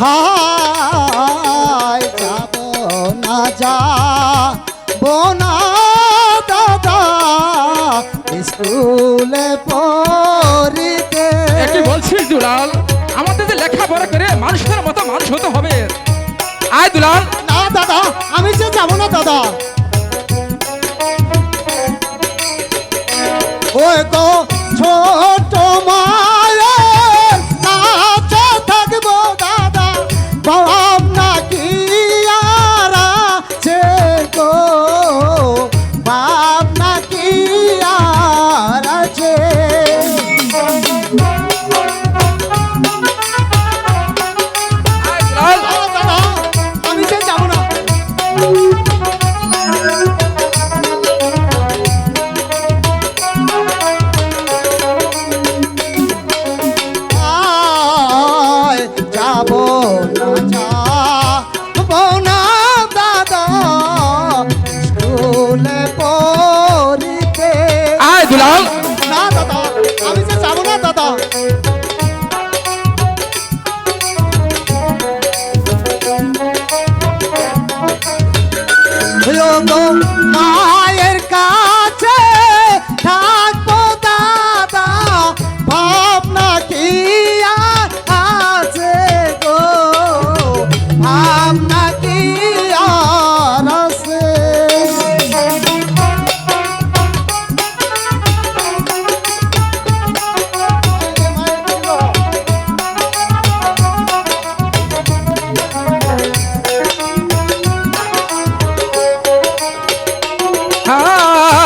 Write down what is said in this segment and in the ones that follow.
হায় যাব না যা বোনা দাদা? স্কুলে পড়িতে এ কি বলছিস দুলাল আমাদের যে লেখাপড়া করে মানুষের মতো মানুষ হতে হবে। আয় দুলাল। না দাদা আমি যে যাব না দাদা। ওই তো ছোট মায়ের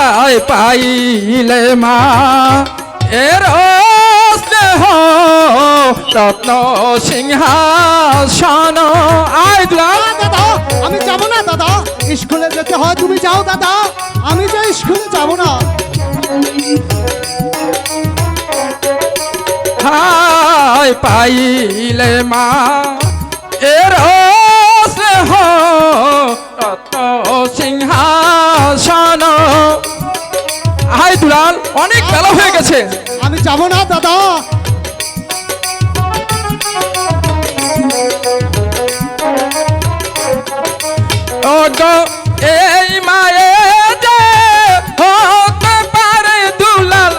হায় পাইলে মা এর স্নেহ রত্ন সিংহাসন। আয় দাদা আমি যাব না দাদা। স্কুলে যেতে হয় তুমি যাও দাদা। আমি যে স্কুলে যাব না। হায় পাইলে মা এর দুলাল অনেক বেলা হয়ে গেছে। আমি যাব না দাদা। এই মায়ে হতে দুলাল